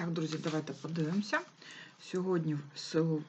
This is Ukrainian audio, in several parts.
Так, друзі, давайте подивимося. Сьогодні в село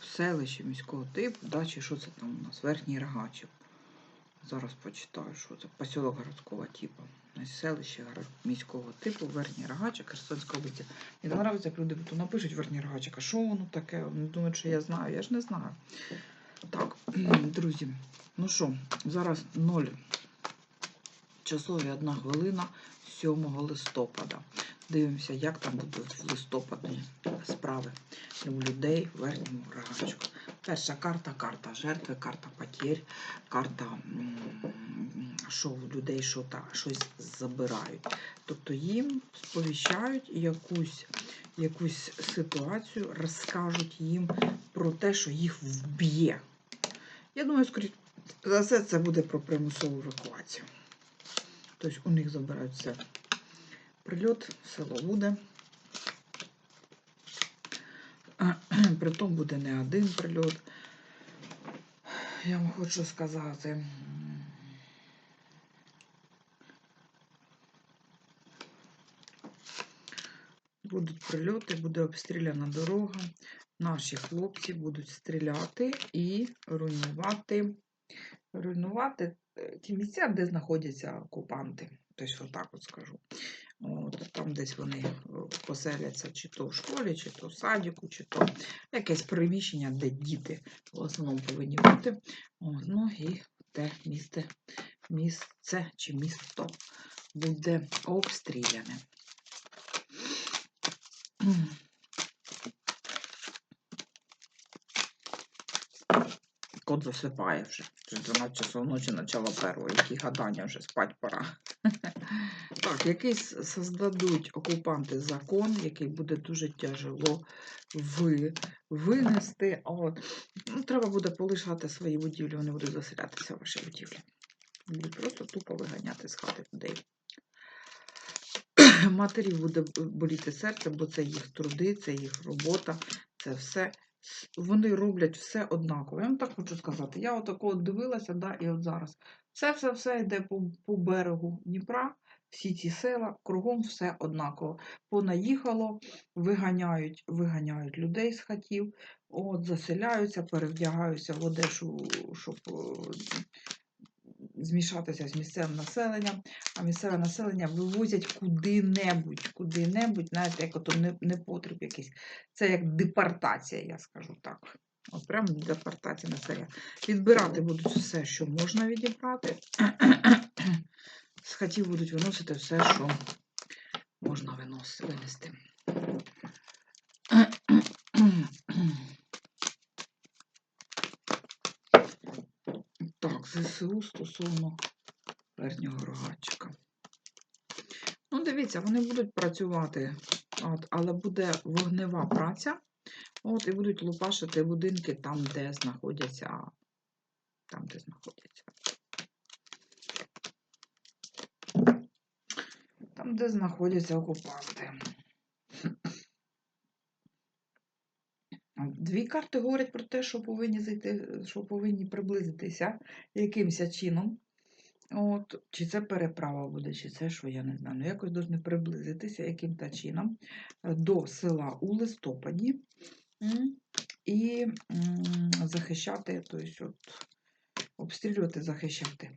в селищі міського типу, да, чи що це там у нас? Верхній Рогачів. Зараз почитаю, що це. Посілок городського типу. Селище міського типу, Верхній Рогачик, Херсонська область. Мені подобається, як люди то напишуть Верхній Рогачик, а що воно таке? Вони думають, що я знаю. Я ж не знаю. Так, друзі, ну що, зараз 0 часові 1 хвилина 7 листопада. Дивимося, як там будуть в листопаді справи у людей в верхньому рогачку. Перша карта карта жертви, карта потерь, карта, що в людей що та, щось забирають. Тобто їм сповіщають якусь, якусь ситуацію, розкажуть їм про те, що їх вб'є. Я думаю, скоріше за все, це буде про примусову евакуацію. Тобто у них забирають все. Прильот, село буде. Притом буде не один прильот. Я вам хочу сказати. Будуть прильоти, буде обстріляна дорога. Наші хлопці будуть стріляти і руйнувати, руйнувати ті місця, де знаходяться окупанти. Тобто, отак от скажу. От, там десь вони е, поселяться чи то в школі, чи то в садіку, чи то якесь приміщення, де діти в основному повинні бути. От, ну і те місце, місце чи місто буде обстріляне. Кот засипає вже. Вже 12 часов ночі, начало першого, які гадання вже спать пора. Так, якийсь создадуть окупанти закон, який буде дуже тяжело ви, винести. От. Ну, треба буде полишати свої будівлі, вони будуть заселятися в ваші будівлі. Будуть просто тупо виганяти з хати людей. Матерів буде боліти серце, бо це їх труди, це їх робота, це все. Вони роблять все однаково. Я вам так хочу сказати. Я отако от дивилася, да, і от зараз. Це все все йде по, по берегу Дніпра, всі ці села, кругом все однаково. Понаїхало, виганяють, виганяють людей з хатів, от, заселяються, перевдягаються в одежу, щоб е, змішатися з місцевим населенням, а місцеве населення вивозять куди-небудь, куди-небудь, знаєте, як ото непотріб якийсь. Це як депортація, я скажу так. От прямо депортація населення. Відбирати будуть все, що можна відібрати. З хатів будуть виносити все, що можна винести. Так, ЗСУ стосовно верхнього рогачика. Ну, дивіться, вони будуть працювати, от, але буде вогнева праця. От, і будуть лупашити будинки там, де знаходяться. Там, де знаходяться. Там, де знаходяться окупанти. Дві карти говорять про те, що повинні зайти, що повинні приблизитися якимось чином. От, чи це переправа буде, чи це що, я не знаю. Ну, якось повинні приблизитися яким-то чином е, до села у листопаді і захищати, тобто от, обстрілювати, захищати.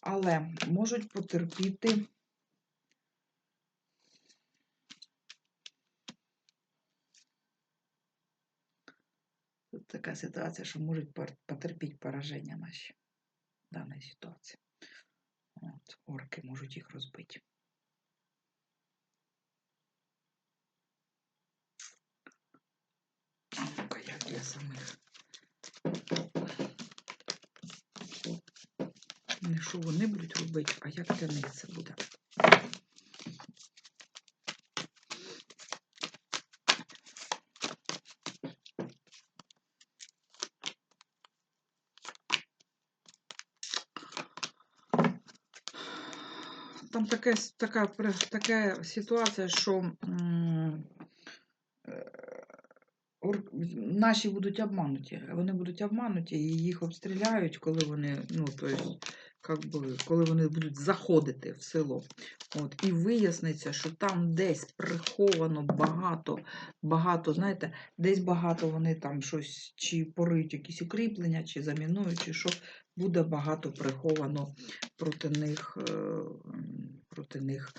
Але можуть потерпіти. Тут така ситуація, що можуть потерпіти пораження наші в даній ситуації. От, орки можуть їх розбити. Ну-ка, як для самих. Не що вони будуть робити, а як для них це буде. Там таке, така, така ситуація, що е, наші будуть обмануті. Вони будуть обмануті і їх обстріляють, коли вони, ну, тобто, как би, коли вони будуть заходити в село. От, і виясниться, що там десь приховано багато, багато, знаєте, десь багато вони там щось, чи пориють якісь укріплення, чи замінують, чи що, буде багато приховано проти них, е, проти них.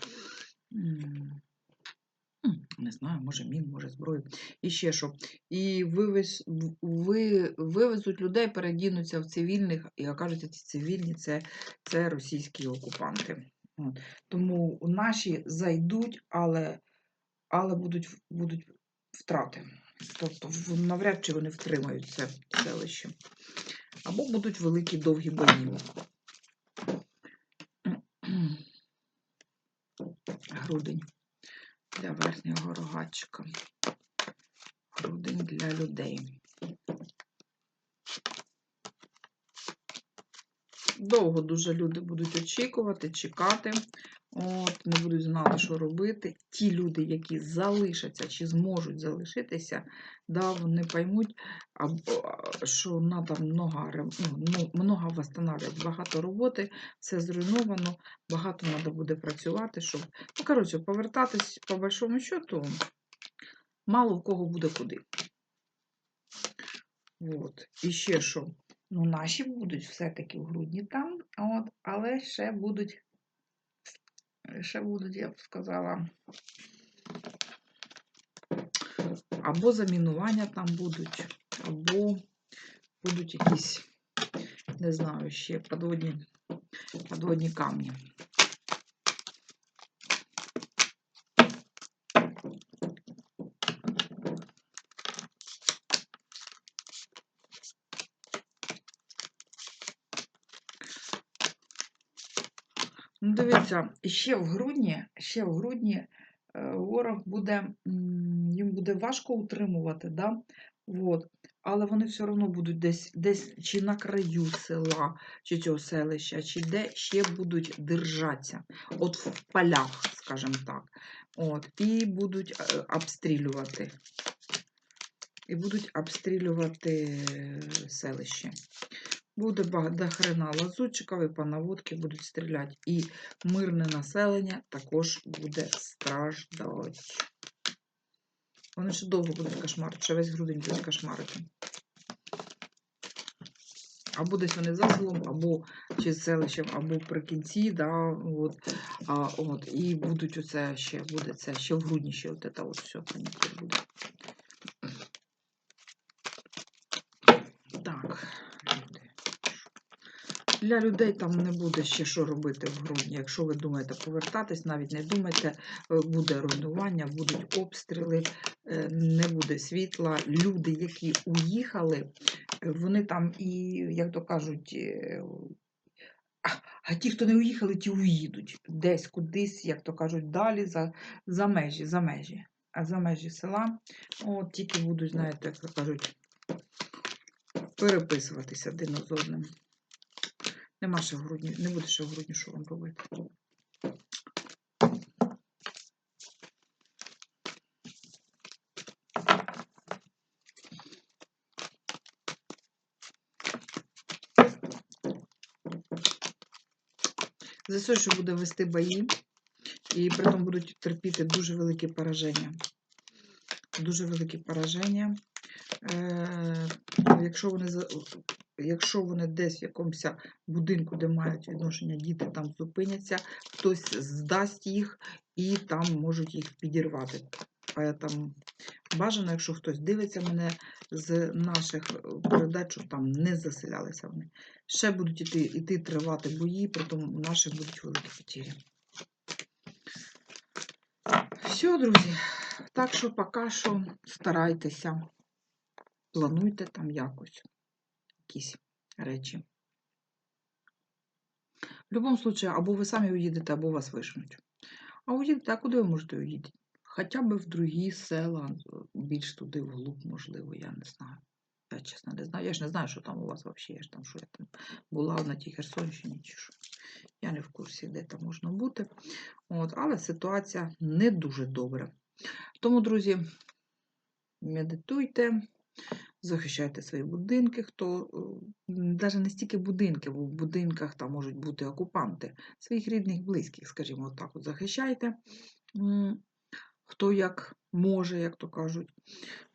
Не знаю, може мін, може зброю. І ще що. І вивез, ви, вивезуть людей, передінуться в цивільних, і окажуться, ці цивільні це, це російські окупанти. От. Тому наші зайдуть, але, але будуть, будуть втрати. Тобто навряд чи вони втримають це селище. Або будуть великі довгі бої. Грудень для верхнього рогачика. Грудень для людей. Довго дуже люди будуть очікувати, чекати, от, не будуть знати, що робити. Ті люди, які залишаться чи зможуть залишитися, да, вони поймуть, що треба много, ну, ну, багато роботи, все зруйновано, багато треба буде працювати, щоб. Ну, коротше, повертатись по большому счету, мало в кого буде куди. От. І ще що? Ну, наші будуть все-таки в грудні там, от, але ще будуть, ще будуть, я б сказала, або замінування там будуть, або будуть якісь, не знаю, ще подводні, подводні камні. Дивіться, ще в грудні, ще в грудні е, ворог буде, їм буде важко утримувати, да? От. але вони все одно будуть десь, десь чи на краю села, чи цього селища, чи де ще будуть держатися. От в полях, скажімо так. От. І будуть е, обстрілювати. І будуть обстрілювати е, селище. Буде до хрена лазутчиків і по наводки будуть стріляти. І мирне населення також буде страждати. Вони ще довго будуть кошмарити, ще весь грудень будуть кошмарити. Або десь вони за селом, або чи селищем, або при кінці, да, от, а, от, і будуть оце ще, буде це ще в грудні, ще от це от все канікуль буде. Так, люди. Для людей там не буде ще що робити в грудні. Якщо ви думаєте повертатись, навіть не думайте, е, буде руйнування, будуть обстріли, е, не буде світла. Люди, які уїхали, е, вони там і, як то кажуть, а ті, хто не уїхали, ті уїдуть десь кудись, як то кажуть, далі за, за межі, за межі. А за межі села, от тільки будуть, знаєте, як то кажуть, переписуватися один з одним. Нема ще грудні, не буде ще в грудні, що вам робити. ЗСУ, що буде вести бої, і при тому будуть терпіти дуже великі пораження. Дуже великі пораження. Е, якщо вони за- якщо вони десь в якомусь будинку, де мають відношення діти, там зупиняться, хтось здасть їх і там можуть їх підірвати. Поэтому бажано, якщо хтось дивиться мене з наших е, передач, щоб там не заселялися вони. Ще будуть іти, іти тривати бої, притом у наших будуть великі потері. Все, друзі. Так що поки що старайтеся, плануйте там якось якісь речі. В будь-якому випадку, або ви самі уїдете, або вас вишнуть. А уїдете, а куди ви можете уїдати? Хоча б в другі села, більш туди вглуб, можливо, я не знаю. Я чесно не знаю. Я ж не знаю, що там у вас взагалі. Я ж там, що я там була на тій Херсонщині чи що. Я не в курсі, де там можна бути. От, але ситуація не дуже добра. Тому, друзі, медитуйте, Захищайте свої будинки, хто навіть не стільки будинки, бо в будинках там можуть бути окупанти, своїх рідних, близьких, скажімо, отак от захищайте, хто як може, як то кажуть.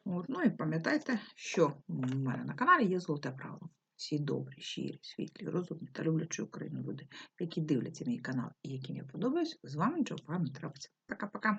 От. Ну і пам'ятайте, що в мене на каналі є золоте правило. Всі добрі, щирі, світлі, розумні та люблячі Україну люди, які дивляться мій канал і яким я подобаюсь, з вами нічого поганого не трапиться. Пока-пока.